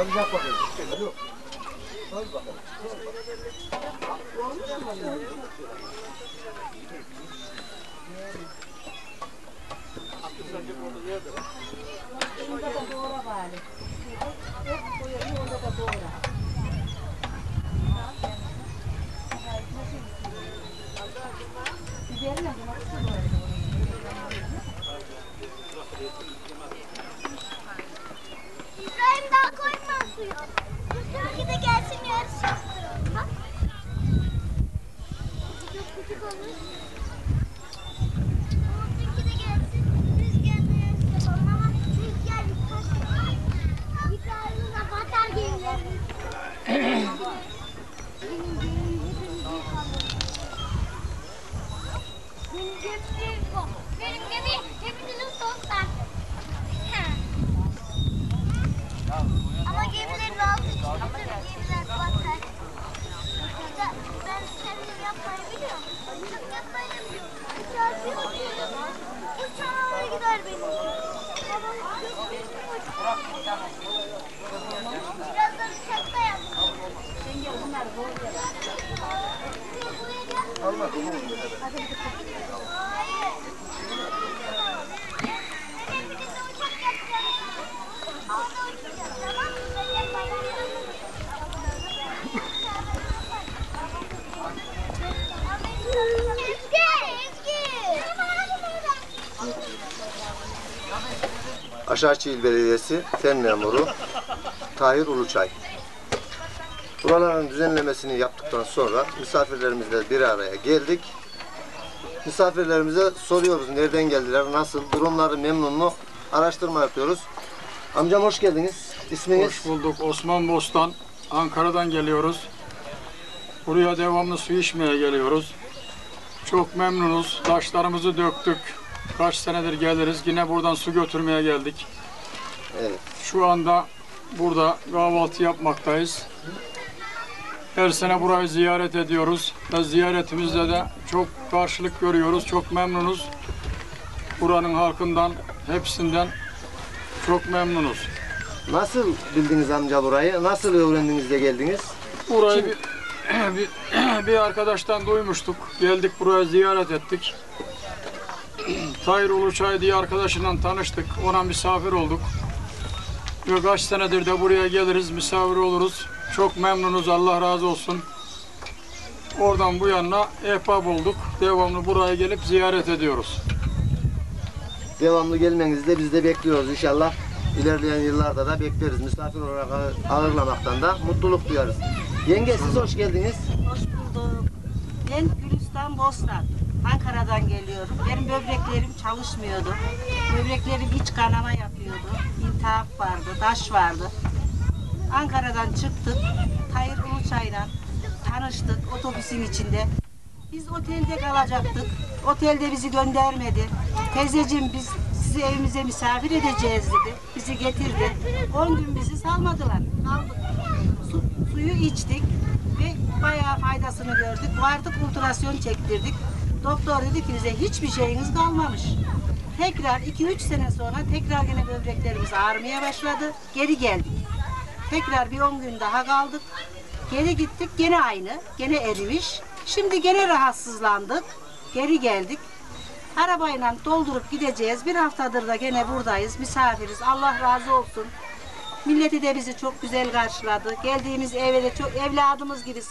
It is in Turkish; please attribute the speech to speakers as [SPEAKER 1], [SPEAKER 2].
[SPEAKER 1] Alacak bakalım. Actually, gider benim. Babam
[SPEAKER 2] Aşağıçıil Belediyesi Fen Memuru Tahir Uluçay. Buraların düzenlemesini yaptıktan sonra misafirlerimizle bir araya geldik. Misafirlerimize soruyoruz nereden geldiler, nasıl, durumları memnun mu? Araştırma yapıyoruz. Amcam hoş geldiniz. İsminiz?
[SPEAKER 3] Hoş bulduk. Osman Bostan. Ankara'dan geliyoruz. Buraya devamlı su içmeye geliyoruz. Çok memnunuz. Taşlarımızı döktük. Kaç senedir geliriz. Yine buradan su götürmeye geldik.
[SPEAKER 2] Evet.
[SPEAKER 3] Şu anda burada kahvaltı yapmaktayız. Her sene burayı ziyaret ediyoruz ve ziyaretimizde de çok karşılık görüyoruz. Çok memnunuz. Buranın halkından, hepsinden çok memnunuz.
[SPEAKER 2] Nasıl bildiniz amca burayı? Nasıl öğrendiniz de geldiniz?
[SPEAKER 3] Burayı bir, bir, bir arkadaştan duymuştuk. Geldik buraya ziyaret ettik. Tahir Uluçay diye arkadaşından tanıştık. Ona misafir olduk. Ve kaç senedir de buraya geliriz, misafir oluruz. Çok memnunuz, Allah razı olsun. Oradan bu yana ehbap olduk. Devamlı buraya gelip ziyaret ediyoruz.
[SPEAKER 2] Devamlı gelmenizi de biz de bekliyoruz inşallah. İlerleyen yıllarda da bekleriz. Misafir olarak ağırlamaktan da mutluluk duyarız. Yenge siz hoş geldiniz.
[SPEAKER 4] Hoş bulduk. Ben Gülistan Bostan. Ankara'dan geliyorum. Benim böbreklerim çalışmıyordu. Böbreklerim iç kanama yapıyordu. İltihap vardı, taş vardı. Ankara'dan çıktık. Tayyip Uluçay'la tanıştık otobüsün içinde. Biz otelde kalacaktık. Otelde bizi göndermedi. Teyzeciğim biz sizi evimize misafir edeceğiz dedi. Bizi getirdi. 10 gün bizi salmadılar. Kaldık. Su, suyu içtik ve bayağı faydasını gördük. Vardık ultrasyon çektirdik. Doktor dedi ki bize hiçbir şeyiniz kalmamış. Tekrar 2-3 sene sonra tekrar yine böbreklerimiz ağrımaya başladı. Geri geldik. Tekrar bir 10 gün daha kaldık. Geri gittik gene aynı. Gene erimiş. Şimdi gene rahatsızlandık. Geri geldik. Arabayla doldurup gideceğiz. Bir haftadır da gene buradayız. Misafiriz. Allah razı olsun. Milleti de bizi çok güzel karşıladı. Geldiğimiz eve de çok evladımız gibi